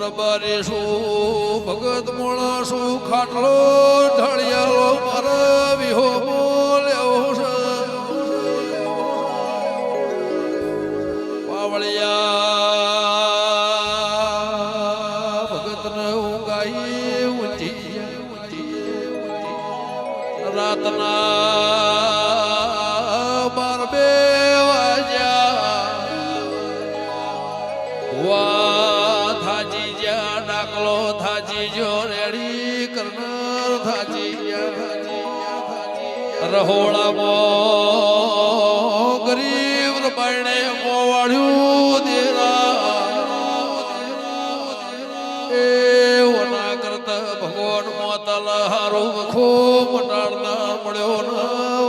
દરબારે શું? ભગત મોળા શું ખાટલો ઢળિયાલો મારા વિહો બોલ્યો છે. પાવળિયા, ભગતને ઊંઘાઈ ઊંચી. રાતના બાર બે વાજ્યા વા થાજી ડાકલો થાજી જો રેડી કરનાર થાજી ગયા રહોડામાં ગરીબ રબાયણે મોવાડ્યું દેરા. એ ઓના કરતા ભગવાન મોતલ હારો ખૂબ મટાડનાર મળ્યો ના